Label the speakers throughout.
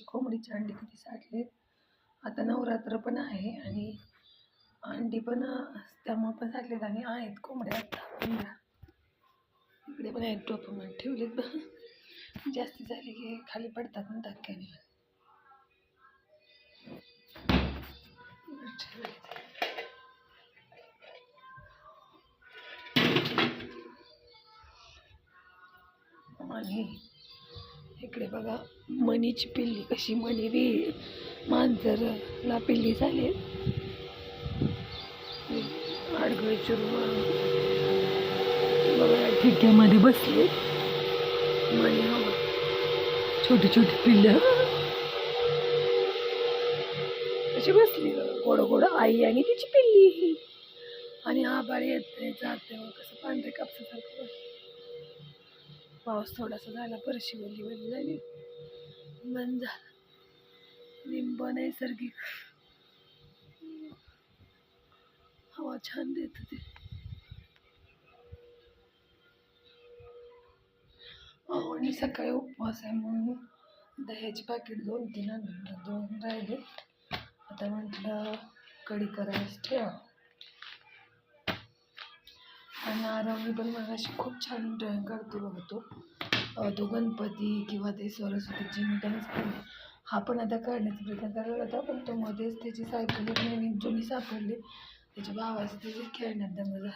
Speaker 1: आमची कोंबडीची अंडी किती साठले आता नवरात्र पण आहे आणि अंडी पण अं, त्यामुळे पण साठलेत आणि आहेत कोंबड्या आता. पंधरा इकडे पण आहेत टोपामध्ये ठेवलेत बघ. जास्ती झाले की खाली पडतात ना धक्क्याने आणि इकडे बघा मणीची पिल्ली कशी मणी बी मांजरला पिल्ली झाली. आडगळ चुरवा बघा ठिक्यामध्ये बसले. मणी हवा. छोटी छोटी पिल्लं. अशी बसली. गोड गोड आई आणि तिची पिल्ली. आणि आभार येत जाते. कसं पांढरे कापसासारखं पाऊस थोडासा झाला परशी वली वली झाली. मन झालं. लिंब नैसर्गिक. हवा छान देत ते. अहो, आणि सकाळी उपवास आहे म्हणून. दह्याची पाकिट दोन तीन आणून दोन राहिले. आता म्हटलं कढी करायला ठेवा. आणि आरवणी पण मगाशी खूप छान ड्रॉइंग काढतो बघतो तो गणपती किंवा ते सरस्वतीची मी त्यानेच काढले हा पण आता काढण्याचा प्रयत्न करायला होता पण तो मध्येच त्याची सायकल एक नवीन जुनी सापडली. त्याच्या भावाचं त्याची खेळण्यात दंग झाला.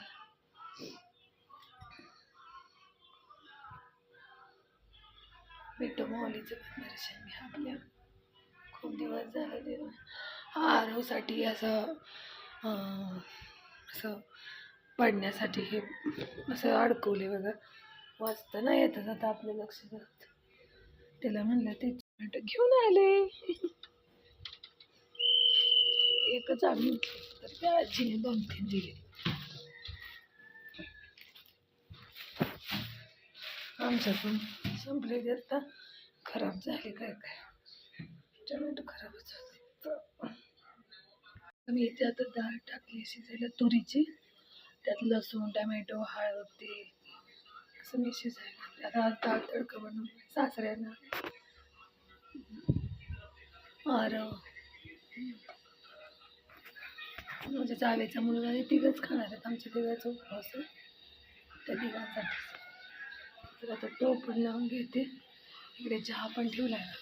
Speaker 1: विठ्ठल माऊलीचं पण दर्शन घ्या आपल्या. खूप दिवस झाले देव. हा आरवसाठी असं असं पडण्यासाठी हे असं अडकवले बघा. वाचता नाही येतच आता आपलं लक्ष जात. त्याला म्हणलं ते चिमट घेऊन आले. एकच आणून तर त्या आजीने दोन तीन दिले. आमच्या पण संपले ते आता. खराब झाले काय काय. टोमॅटो खराबच होते. मी इथे आता डाळ टाकली शिजायला तुरीची. त्यात लसूण टमॅटो हळद ते असं मी शिजायला आता दाळ तडकं तडका बनवला सासऱ्यांना आरव माझ्या जावेचा मुलगा तिघंच खाणार आहेत. आमच्या तिघाचा उपवास त्या तिघांसाठी. तर आता टोपण लावून घेते. इकडे चहा पण ठेवला आहे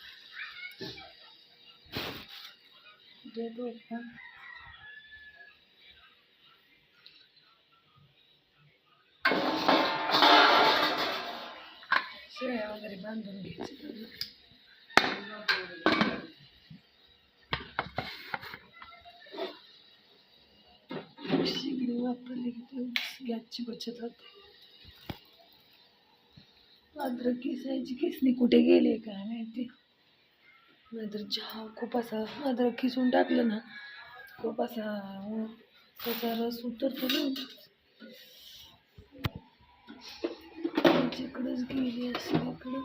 Speaker 1: बांधून शिगडी वापरली की ते गॅसची बचत होते अद्रक किसायची किसणी कुठे गेले काय माहिती? नाहीतर चहा खूप असा अद्रक किसून टाकलं ना खूप असा त्याचा रस उतरतो ना. तिकडंच गेली असं इकडं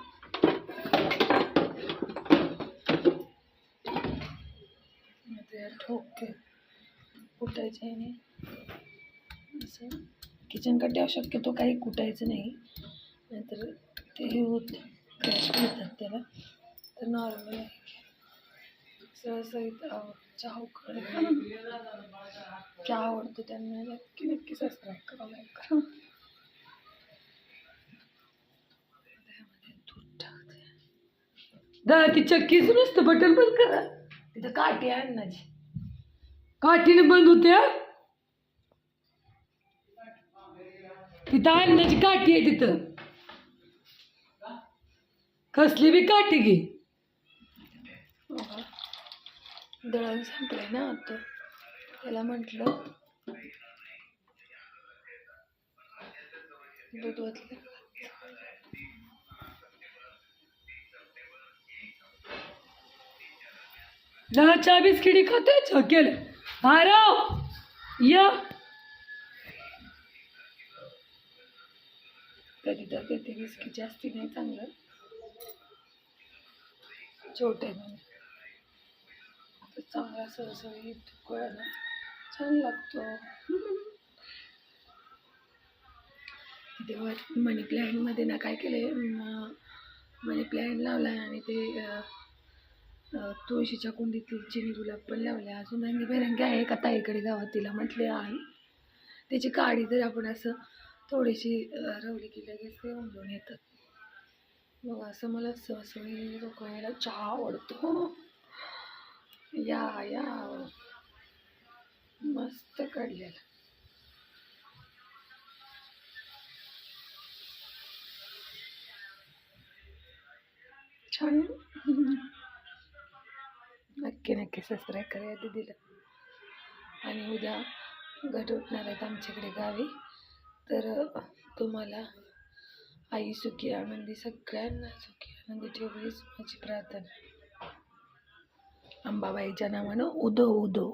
Speaker 1: आता या ठोके कुटायचे आणि असं. किचन कट्ट्यावर शक्यतो काही कुटायचं नाही. नाहीतर ते हे होत क्रॅश येतात त्याला. तर नॉर्मल आहे. सहसा चहा उकळ चहा आवडतो त्यांना. नक्की नक्की सबस्क्राईब करा लाईक करा. दा ती चक्कीच नुसतं बटन बंद करा. तिथं काठी आहे अन्नाची. काठीने बंद होते हा? तिथं अन्नाची काठी आहे तिथं. कसली बी काठी घे. दळण संपलंय ना आता. त्याला म्हटलं दूध ना चहा बिस्किटी खाते केलं भारव य. कधी तर देते विस्की जास्ती नाही चांगलं. छोटे म्हणून चांगला सरसरीत कळलं छान लागतो. तेव्हा मनी प्लॅनमध्ये ना काय केलं मनी प्लॅन लावला आणि ते तुळशीच्या कुंडीतील चिनी गुलाब पण लावले अजून रंगी बेरंगी आहे का ताईकडे गावात तिला म्हटले आहे. त्याची काडी जर आपण असं थोडीशी रवली की लगेच ते उमलून येतात. मग असं मला सहसवी लोकांना चहा आवडतो. या या. मस्त काढलेला. छान. नक्की नक्की. सबस्क्राईब करा दिलं आणि उद्या घट उठणार आहेत आमच्याकडे गावी. तर तुम्हाला आई सुखी आनंदी सगळ्यांना सुखी आनंदी ठेवलीच माझी प्रार्थना अंबाबाईच्या नावानं उदो उदो.